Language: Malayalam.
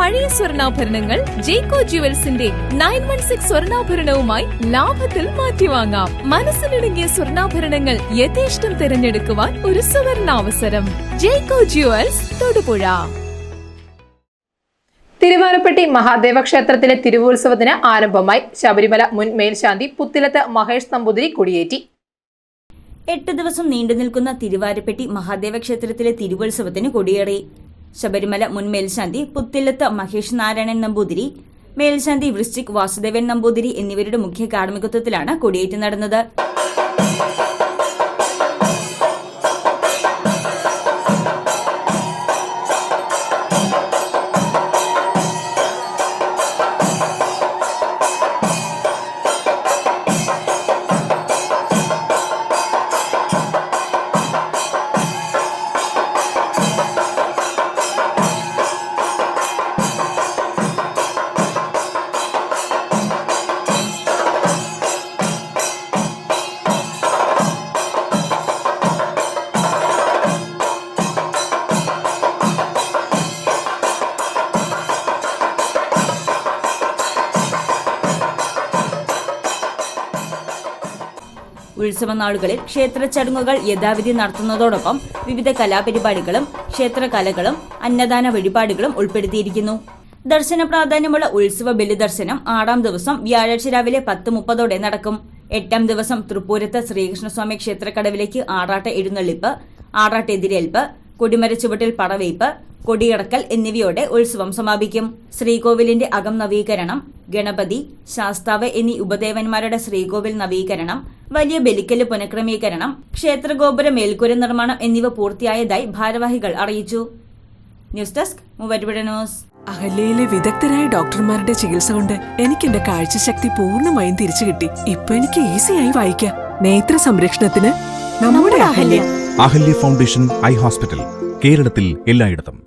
പഴയ സ്വർണാഭരണങ്ങൾ ജേക്കോ ജുവൽസിന്റെ നയൻ വൺ സിക്സ് സ്വർണാഭരണവുമായി ലാഭത്തിൽ മാറ്റിവാങ്ങാം. മനസ്സിലിടുങ്ങിയ സ്വർണാഭരണങ്ങൾ യഥേഷ്ടം തിരഞ്ഞെടുക്കുവാൻ ഒരു സുവർണാവസരം. ജേക്കോ ജുവൽസ് തൊടുപുഴ. തിരുവാനപ്പെട്ടി മഹാദേവ ക്ഷേത്രത്തിലെ തിരുവോത്സവത്തിന് ആരംഭമായി ശബരിമല മുൻ മേൽശാന്തി പുത്തിലത്ത് മഹേഷ് നമ്പൂതിരി കൊടിയേറ്റി. എട്ട് ദിവസം നീണ്ടു നിൽക്കുന്ന തിരുവാരപ്പെട്ടി മഹാദേവ ക്ഷേത്രത്തിലെ തിരുവോത്സവത്തിന് കൊടിയേറി. ശബരിമല മുൻ മേൽശാന്തി പുത്തില്ലത്ത് മഹേഷ് നാരായണൻ നമ്പൂതിരി മേൽശാന്തി വൃശ്ചിക് വാസുദേവൻ നമ്പൂതിരി എന്നിവരുടെ മുഖ്യ കാർമ്മികത്വത്തിലാണ് കൊടിയേറ്റ് നടന്നത്. ഉത്സവ നാളുകളിൽ ക്ഷേത്ര ചടങ്ങുകൾ യഥാവിധി നടത്തുന്നതോടൊപ്പം വിവിധ കലാപരിപാടികളും ക്ഷേത്രകലകളും അന്നദാന വഴിപാടുകളും ഉൾപ്പെടുത്തിയിരിക്കുന്നു. ദർശന പ്രാധാന്യമുള്ള ഉത്സവ ബലിദർശനം ആറാം ദിവസം വ്യാഴാഴ്ച രാവിലെ പത്ത് മുപ്പതോടെ നടക്കും. എട്ടാം ദിവസം തൃപ്പൂരത്ത് ശ്രീകൃഷ്ണസ്വാമി ക്ഷേത്രക്കടവിലേക്ക് ആറാട്ട എഴുന്നള്ളിപ്പ് ആറാട്ട എതിരേൽപ്പ് കൊടിമര ചുവട്ടിൽ പടവയ്പ് കൊടിയിറക്കൽ എന്നിവയോടെ ഉത്സവം സമാപിക്കും. ശ്രീകോവിലിന്റെ അകം നവീകരണം ഗണപതി ശാസ്താവ് എന്നീ ഉപദേവന്മാരുടെ ശ്രീകോവിൽ നവീകരണം വലിയ ബലിക്കൽ പുനഃക്രമീകരണം ക്ഷേത്രഗോപുര മേൽക്കൂര നിർമ്മാണം എന്നിവ പൂർത്തിയായതായി ഭാരവാഹികൾ അറിയിച്ചു. News desk news. അഹല്യയിലെ വിദഗ്ധരായ ഡോക്ടർമാരുടെ ചികിത്സ കൊണ്ട് എനിക്ക് എന്റെ കാഴ്ചശക്തി പൂർണമായും തിരിച്ചു കിട്ടി. ഇപ്പൊ എനിക്ക് ഈസിയായി വായിക്കാം. നേത്ര സംരക്ഷണത്തിന് നമ്മുടെ Ahalya. Ahalya foundation eye hospital കേരളത്തിൽ എല്ലായിടത്തും.